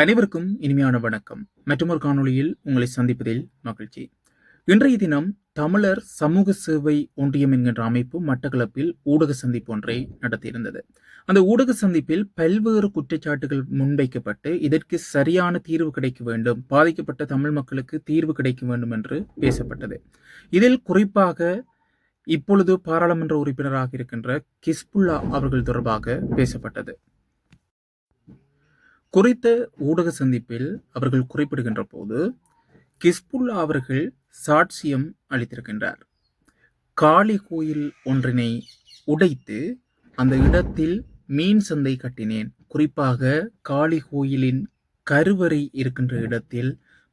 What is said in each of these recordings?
அனைவருக்கும் இனிமையான வணக்கம். மற்றொரு காணொளியில் உங்களை சந்திப்பதில் மகிழ்ச்சி. இன்றைய தினம் தமிழர் சமூக சேவை ஒன்றியம் என்கின்ற அமைப்பு மட்டக்களப்பில் ஊடக சந்திப்பு ஒன்றை நடத்தியிருந்தது. அந்த ஊடக சந்திப்பில் பல்வேறு குற்றச்சாட்டுகள் முன்வைக்கப்பட்டு இதற்கு சரியான தீர்வு கிடைக்க வேண்டும் பாதிக்கப்பட்ட தமிழ் மக்களுக்கு தீர்வு கிடைக்க வேண்டும் என்று பேசப்பட்டது. இதில் குறிப்பாக இப்பொழுது பாராளுமன்ற உறுப்பினராக இருக்கின்ற கிஸ்புல்லா அவர்கள் தொடர்பாக பேசப்பட்டது. குறித்த ஊடக சந்திப்பில் அவர்கள் குறிப்பிடுகின்ற போது கிஸ்புல்லா அவர்கள் சாட்சியம் அளித்திருக்கின்றார். காளி கோயில் ஒன்றினை உடைத்து அந்த இடத்தில் மீன் சந்தை கட்டினேன். குறிப்பாக காளி கோயிலின் கருவறை இருக்கின்ற இடத்தில்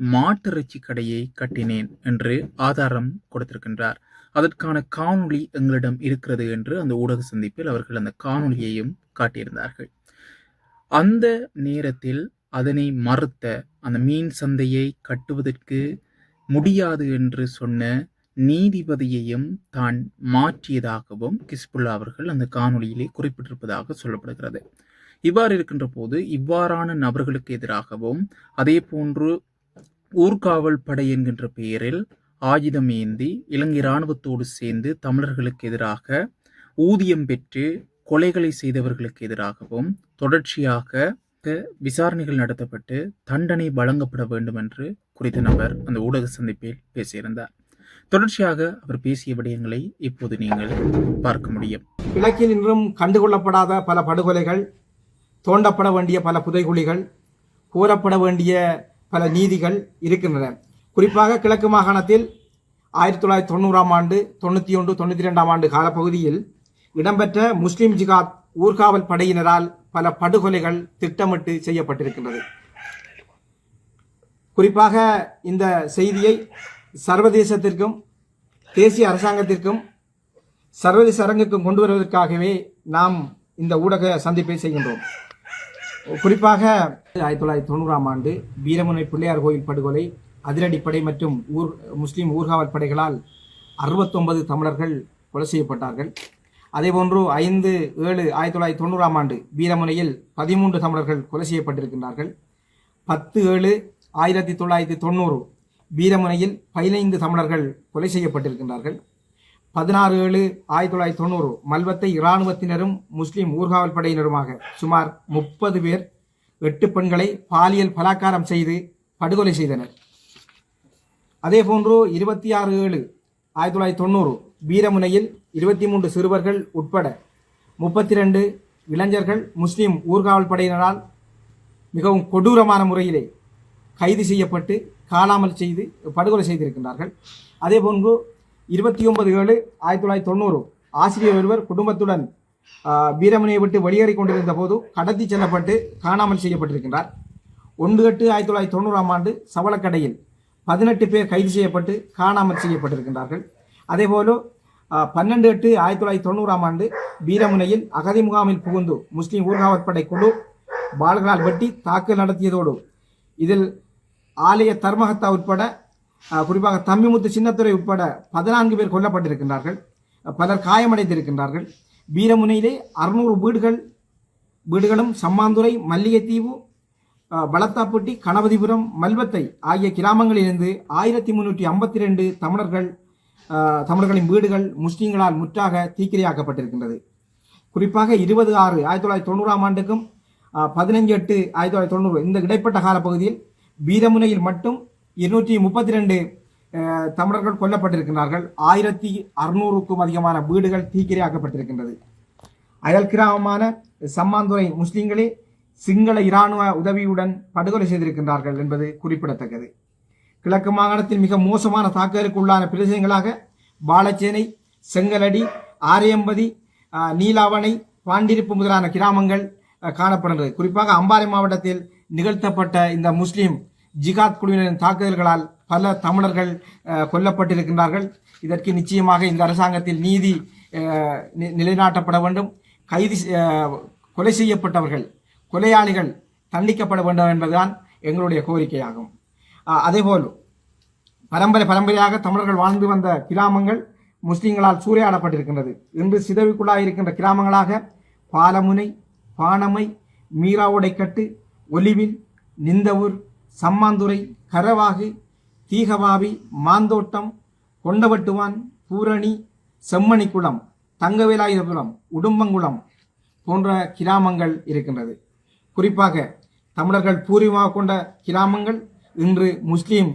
மாட்டிறைச்சி கடையை கட்டினேன் என்று ஆதாரம் கொடுத்திருக்கின்றார். அதற்கான காணொளி எங்களிடம் இருக்கிறது என்று அந்த ஊடக சந்திப்பில் அவர்கள் அந்த காணொளியையும் காட்டியிருந்தார்கள். அந்த நேரத்தில் அதனை மறுத்த அந்த மீன் சந்தையை கட்டுவதற்கு முடியாது என்று சொன்ன நீதிபதியையும் தான் மாற்றியதாகவும் கிஸ்புல்லா அவர்கள் அந்த காணொளியிலே குறிப்பிட்டிருப்பதாக சொல்லப்படுகிறது. இவ்வாறு இருக்கின்ற போது இவ்வாறான நபர்களுக்கு எதிராகவும் அதே போன்று ஊர்காவல் படை என்கின்ற பெயரில் ஆயுதம் ஏந்தி இலங்கை இராணுவத்தோடு சேர்ந்து தமிழர்களுக்கு எதிராக ஊதியம் பெற்று கொலைகளை செய்தவர்களுக்கு எதிராகவும் தொடர்ச்சியாக விசாரணைகள் நடத்தப்பட்டு தண்டனை வழங்கப்பட வேண்டும் என்று குறித்த நபர் அந்த ஊடக சந்திப்பில் பேசியிருந்தார். தொடர்ச்சியாக அவர் பேசிய விடயங்களை இப்போது நீங்கள் பார்க்க முடியும். கிழக்கில் இன்றும் கண்டுகொள்ளப்படாத பல படுகொலைகள் தோண்டப்பட வேண்டிய பல புதைகுழிகள் கூறப்பட வேண்டிய பல நீதிகள் இருக்கின்றன. குறிப்பாக கிழக்கு மாகாணத்தில் ஆயிரத்தி தொள்ளாயிரத்தி தொண்ணூறாம் ஆண்டு தொண்ணூற்றி ஒன்று தொண்ணூற்றி ரெண்டாம் ஆண்டு காலப்பகுதியில் இடம்பெற்ற முஸ்லிம் ஜிகாத் ஊர்காவல் படையினரால் பல படுகொலைகள் திட்டமிட்டு செய்யப்பட்டிருக்கின்றது. குறிப்பாக இந்த செய்தியை சர்வதேசத்திற்கும் தேசிய அரசாங்கத்திற்கும் சர்வதேச அரங்குக்கும் கொண்டு வருவதற்காகவே நாம் இந்த ஊடக சந்திப்பை செய்கின்றோம். குறிப்பாக ஆயிரத்தி தொள்ளாயிரத்தி தொண்ணூறாம் ஆண்டு வீரமுனை பிள்ளையார் கோயில் படுகொலை அதிரடிப்படை மற்றும் ஊர் முஸ்லீம் ஊர்காவல் படைகளால் அறுபத்தொன்பது தமிழர்கள் கொலை செய்யப்பட்டார்கள். அதேபோன்று ஐந்து ஏழு ஆயிரத்தி தொள்ளாயிரத்தி தொண்ணூறாம் ஆண்டு வீரமுனையில் பதிமூன்று தமிழர்கள் கொலை செய்யப்பட்டிருக்கின்றார்கள். பத்து ஏழு ஆயிரத்தி தொள்ளாயிரத்தி தொண்ணூறு வீரமுனையில் பதினைந்து தமிழர்கள் கொலை செய்யப்பட்டிருக்கின்றார்கள். பதினாறு ஏழு ஆயிரத்தி தொள்ளாயிரத்தி தொண்ணூறு மல்வத்தை இராணுவத்தினரும் முஸ்லிம் ஊர்காவல் படையினருமாக சுமார் முப்பது பேர் எட்டு பெண்களை பாலியல் பலாக்காரம் செய்து படுகொலை செய்தனர். அதேபோன்று இருபத்தி ஆறு ஏழு ஆயிரத்தி தொள்ளாயிரத்தி தொண்ணூறு வீரமுனையில் இருபத்தி மூன்று சிறுவர்கள் உட்பட முப்பத்தி ரெண்டு இளைஞர்கள் முஸ்லீம் ஊர்காவல் படையினரால் மிகவும் கொடூரமான முறையிலே கைது செய்யப்பட்டு காணாமல் செய்து படுகொலை செய்திருக்கின்றார்கள். அதே போன்று இருபத்தி ஒன்பது ஏழு ஆயிரத்தி தொள்ளாயிரத்தி தொண்ணூறு ஆசிரியர் ஒருவர் குடும்பத்துடன் வீரமுனையை விட்டு வெளியேறி கொண்டிருந்த போது கடத்தி செல்லப்பட்டு காணாமல் செய்யப்பட்டிருக்கின்றார். ஒன்று எட்டு ஆயிரத்தி தொள்ளாயிரத்தி தொண்ணூறாம் ஆண்டு சவளக்கடையில் பதினெட்டு பேர் கைது செய்யப்பட்டு காணாமல் செய்யப்பட்டிருக்கின்றார்கள். அதேபோல பன்னெண்டு எட்டு ஆயிரத்தி தொள்ளாயிரத்தி தொண்ணூறாம் ஆண்டு வீரமுனையில் அகதி முகாமில் புகுந்து முஸ்லீம் ஊர்காவற்படை குழு பால்களால் வெட்டி தாக்குதல் நடத்தியதோடு இதில் ஆலய தர்மகத்தா உட்பட குறிப்பாக தம்பிமுத்து சின்னத்துறை உட்பட பதினான்கு பேர் கொல்லப்பட்டிருக்கின்றார்கள். பலர் காயமடைந்திருக்கின்றார்கள். வீரமுனையிலே அறுநூறு வீடுகள் வீடுகளும் சம்மாந்துறை மல்லிகைத்தீவு பலத்தாப்பட்டி கணபதிபுரம் மல்வத்தை ஆகிய கிராமங்களிலிருந்து ஆயிரத்தி முன்னூற்றி ஐம்பத்தி ரெண்டு தமிழர்கள் தமிழர்களின் வீடுகள் முஸ்லீம்களால் முற்றாக தீக்கிரையாக்கப்பட்டிருக்கின்றது. குறிப்பாக இருபது ஆறு ஆயிரத்தி தொள்ளாயிரத்தி தொண்ணூறாம் ஆண்டுக்கும் பதினஞ்சு எட்டு ஆயிரத்தி தொள்ளாயிரத்தி தொண்ணூறு இந்த இடைப்பட்ட காலப்பகுதியில் வீரமுனையில் மட்டும் இருநூற்றி முப்பத்தி ரெண்டு தமிழர்கள் கொல்லப்பட்டிருக்கிறார்கள் ஆயிரத்தி அறுநூறுக்கும் அதிகமான வீடுகள் தீக்கிரையாக்கப்பட்டிருக்கின்றது. அயல் கிராமமான சம்மாந்துறை முஸ்லீம்களே சிங்கள இராணுவ உதவியுடன் படுகொலை செய்திருக்கின்றார்கள் என்பது குறிப்பிடத்தக்கது. கிழக்கு மாகாணத்தில் மிக மோசமான தாக்குதலுக்கு உள்ளான பிரதேசங்களாக பாலச்சேனை செங்கலடி ஆரியம்பதி நீலாவணை பாண்டிருப்பு முதலான கிராமங்கள் காணப்படுகிறது குறிப்பாக அம்பாறை மாவட்டத்தில் நிகழ்த்தப்பட்ட இந்த முஸ்லீம் ஜிகாத் குழுவினரின் தாக்குதல்களால் பல தமிழர்கள் கொல்லப்பட்டிருக்கின்றார்கள். இதற்கு நிச்சயமாக இந்த அரசாங்கத்தில் நீதி நிலைநாட்டப்பட வேண்டும். கைது கொலை செய்யப்பட்டவர்கள் கொலையாளிகள் தண்டிக்கப்பட வேண்டும் என்பதுதான் எங்களுடைய கோரிக்கையாகும். அதேபோல் பரம்பரை பரம்பரையாக தமிழர்கள் வாழ்ந்து வந்த கிராமங்கள் முஸ்லீம்களால் சூறையாடப்பட்டிருக்கின்றது. இன்று சிதவிக்குள்ளாக இருக்கின்ற கிராமங்களாக பாலமுனை பானமை மீராவுடைக்கட்டு ஒலிவில் நிந்தவூர் சம்மாந்துறை கரவாகு தீகவாவி மாந்தோட்டம் கொண்டவட்டுவான் பூரணி செம்மணிக்குளம் தங்கவேலாயுதபுரம் உடும்பங்குளம் போன்ற கிராமங்கள் இருக்கின்றது. குறிப்பாக தமிழர்கள் பூர்வமாக கொண்ட கிராமங்கள் இன்று முஸ்லீம்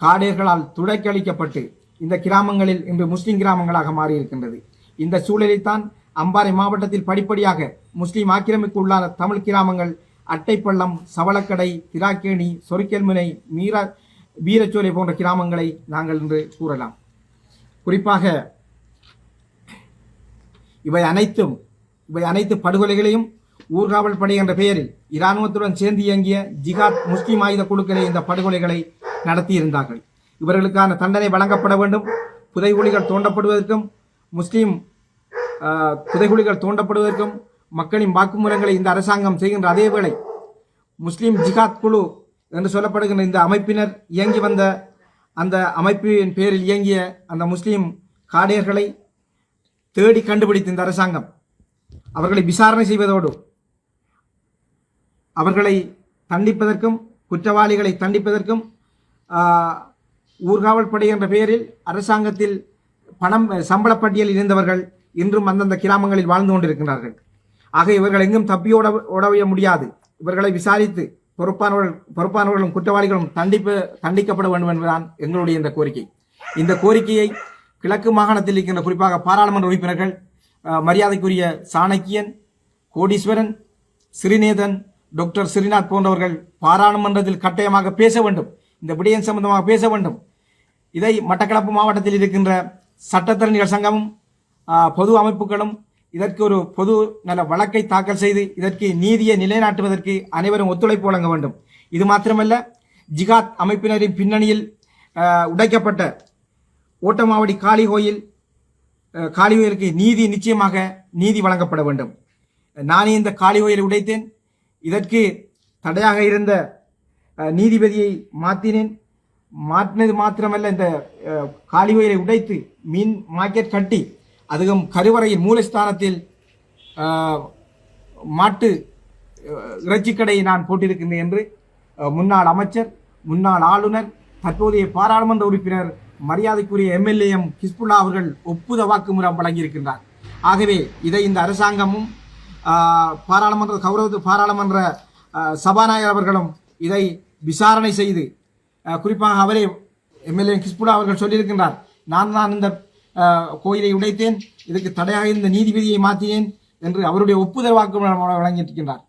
காடேர்களால் துடைக்களிக்கப்பட்டு இந்த கிராமங்களில் இன்று முஸ்லீம் கிராமங்களாக மாறியிருக்கின்றது. இந்த சூழலில்தான் அம்பாறை மாவட்டத்தில் படிப்படியாக முஸ்லீம் ஆக்கிரமிப்பு உள்ளான தமிழ் கிராமங்கள் அட்டைப்பள்ளம் சவளக்கடை திராக்கேணி சொரிக்கல்முனை மீரா வீரச்சோலை போன்ற கிராமங்களை நாங்கள் இன்று கூறலாம். குறிப்பாக இவை அனைத்தும் இவை அனைத்து படுகொலைகளையும் ஊர்காவல் படை என்ற பெயரில் இராணுவத்துடன் சேர்ந்து இயங்கிய ஜிகாத் முஸ்லிம் ஆயுத குழுக்களே இந்த படுகொலைகளை நடத்தியிருந்தார்கள். இவர்களுக்கான தண்டனை வழங்கப்பட வேண்டும். புதைகுழிகள் தோண்டப்படுவதற்கும் முஸ்லீம் ஆஹ், புதைகுழிகள் தோண்டப்படுவதற்கும் மக்களின் வாக்குமூலங்களை இந்த அரசாங்கம் செய்கின்ற அதேவேளை முஸ்லீம் ஜிகாத் குழு என்று சொல்லப்படுகின்ற இந்த அமைப்பினர் இயங்கி வந்த அந்த அமைப்பின் பேரில் இயங்கிய அந்த முஸ்லீம் காடையர்களை தேடி கண்டுபிடித்த இந்த அரசாங்கம் அவர்களை விசாரணை செய்வதோடு அவர்களை தண்டிப்பதற்கும் குற்றவாளிகளை தண்டிப்பதற்கும் ஊர்காவல் படை என்ற பெயரில் அரசாங்கத்தில் பணம் சம்பள பட்டியலில் இருந்தவர்கள் இன்றும் அந்தந்த கிராமங்களில் வாழ்ந்து கொண்டிருக்கிறார்கள் ஆக இவர்கள் எங்கும் தப்பியோட ஓடவே முடியாது. இவர்களை விசாரித்து பொறுப்பானவர்கள் பொறுப்பானவர்களும் குற்றவாளிகளும் தண்டிப்பு தண்டிக்கப்பட வேண்டும் என்பதுதான் எங்களுடைய இந்த கோரிக்கை. இந்த கோரிக்கையை கிழக்கு மாகாணத்தில் இருக்கின்ற குறிப்பாக பாராளுமன்ற உறுப்பினர்கள் மரியாதைக்குரிய சாணக்கியன் கோடீஸ்வரன் சிறிநேதன் டாக்டர் ஸ்ரீநாத் போன்றவர்கள் பாராளுமன்றத்தில் கட்டாயமாக பேச வேண்டும். இந்த விடயம் சம்பந்தமாக பேச வேண்டும். இதை மட்டக்களப்பு மாவட்டத்தில் இருக்கின்ற சட்டத்தரணிகள் சங்கமும் பொது அமைப்புகளும் இதற்கு ஒரு பொது நல வழக்கை தாக்கல் செய்து இதற்கு நீதியை நிலைநாட்டுவதற்கு அனைவரும் ஒத்துழைப்பு வழங்க வேண்டும். இது மாத்திரமல்ல ஜிகாத் அமைப்பினரின் பின்னணியில் உடைக்கப்பட்ட ஓட்டமாவடி காளி கோயில் காளிவயலுக்கு காளி நீதி நிச்சயமாக நீதி வழங்கப்பட வேண்டும். நானே இந்த காளி உடைத்தேன். இதற்கு தடையாக இருந்த நீதிபதியை மாற்றினேன் மாற்றினது மாத்திரமல்ல இந்த காளிவயலை காளி உடைத்து மீன் மார்க்கெட் கட்டி அதுவும் கருவறையின் மூலஸ்தானத்தில் மாட்டு இறைச்சிக்கடையை நான் போட்டிருக்கின்றேன் என்று முன்னாள் அமைச்சர் முன்னாள் ஆளுநர் தற்போதைய பாராளுமன்ற உறுப்பினர் மரியாதைக்குரிய எம்எல்ஏஎம் கிஸ்புல்லா அவர்கள் ஒப்புத வாக்குமூலம் வழங்கியிருக்கின்றார். ஆகவே இதை இந்த அரசாங்கமும் பாராளுமன்ற கௌரவ பாராளுமன்ற சபாநாயகர் அவர்களும் இதை விசாரணை செய்து குறிப்பாக அவரே எம்எல்ஏ கிஸ்புல்லா அவர்கள் சொல்லியிருக்கின்றார். நான் தான் இந்த கோயிலை உடைத்தேன் இதுக்கு தடையாக இருந்த நீதிபதியை மாற்றினேன் என்று அவருடைய ஒப்புதல் வாக்குமூலம் வழங்கியிருக்கின்றார்.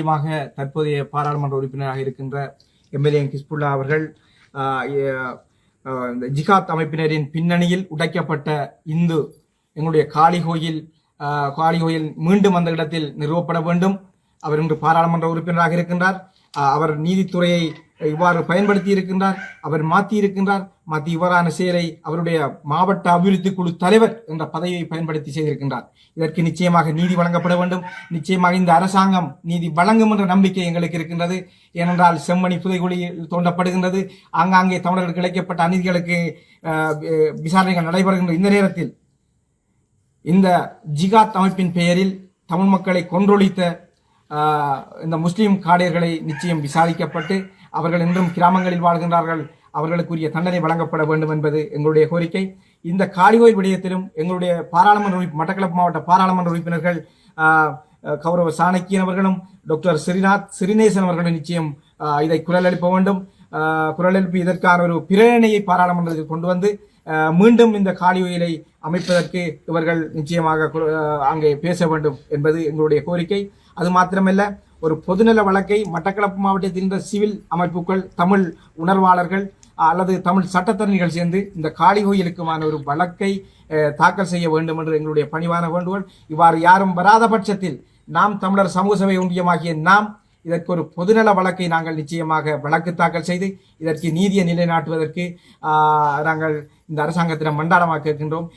முக்கியமாக தற்போதைய பாராளுமன்ற உறுப்பினராக இருக்கின்ற எம்எல்ஏ கிஸ்புல்லா அவர்கள் ஆஹ், இந்த ஜிகாத் அமைப்பினரின் பின்னணியில் உடைக்கப்பட்ட இந்து எங்களுடைய காளி கோயில் ஆஹ், காளி கோயில் மீண்டும் அந்த இடத்தில் நிறுவப்பட வேண்டும். அவர் இன்று பாராளுமன்ற உறுப்பினராக இருக்கின்றார். அவர் நீதித்துறையை இவ்வாறு பயன்படுத்தி இருக்கின்றார் அவர் மாற்றி இருக்கின்றார் மாற்றி இவ்வாறான செயலை அவருடைய மாவட்ட அபிவிருத்தி குழு தலைவர் என்ற பதவியை பயன்படுத்தி செய்திருக்கின்றார். இதற்கு நிச்சயமாக நீதி வழங்கப்பட வேண்டும். நிச்சயமாக இந்த அரசாங்கம் நீதி வழங்கும் என்ற நம்பிக்கை எங்களுக்கு இருக்கின்றது. ஏனென்றால் செம்மணி புதைகுழியில் தோண்டப்படுகின்றது. ஆங்காங்கே தமிழர்களுக்கு இழைக்கப்பட்ட அநீதிகளுக்கு விசாரணைகள் நடைபெறுகின்ற இந்த நேரத்தில் இந்த ஜிகாத் அமைப்பின் பெயரில் தமிழ் மக்களை கொன்றொழித்த இந்த முஸ்லீம் காடையர்களை நிச்சயம் விசாரிக்கப்பட்டு அவர்கள் இன்றும் கிராமங்களில் வாழ்கின்றார்கள். அவர்களுக்குரிய தண்டனை வழங்கப்பட வேண்டும் என்பது எங்களுடைய கோரிக்கை. இந்த காளிகோயில் விடயத்திலும் எங்களுடைய பாராளுமன்ற உறுப்பி மட்டக்களப்பு மாவட்ட பாராளுமன்ற உறுப்பினர்கள் கௌரவ சாணக்கியன் அவர்களும் டாக்டர் ஸ்ரீநாத் சிறிநேசன் அவர்களும் நிச்சயம் இதை குரல் எழுப்ப வேண்டும். குரல் எழுப்பி இதற்கான ஒரு பிரேரணையை பாராளுமன்றத்தில் கொண்டு வந்து மீண்டும் இந்த காளியோயிலை அமைப்பதற்கு இவர்கள் நிச்சயமாக அங்கே பேச வேண்டும் என்பது எங்களுடைய கோரிக்கை. அது மாத்திரமல்ல ஒரு பொதுநல வழக்கை மட்டக்களப்பு மாவட்டத்தில் இருந்த சிவில் அமைப்புகள் தமிழ் உணர்வாளர்கள் அல்லது தமிழ் சட்டத்தரணிகள் சேர்ந்து இந்த காளி கோயிலுக்குமான ஒரு வழக்கை தாக்கல் செய்ய வேண்டும் என்று எங்களுடைய பணிவான வேண்டுகோள். இவ்வாறு யாரும் வராத பட்சத்தில் நாம் தமிழர் சமூக சபை ஒன்றியமாகிய நாம் இதற்கு ஒரு பொதுநல வழக்கை நாங்கள் நிச்சயமாக வழக்கு தாக்கல் செய்து இதற்கு நீதியை நிலைநாட்டுவதற்கு நாங்கள் இந்த அரசாங்கத்திடம் மண்டாடமாக கேட்கின்றோம்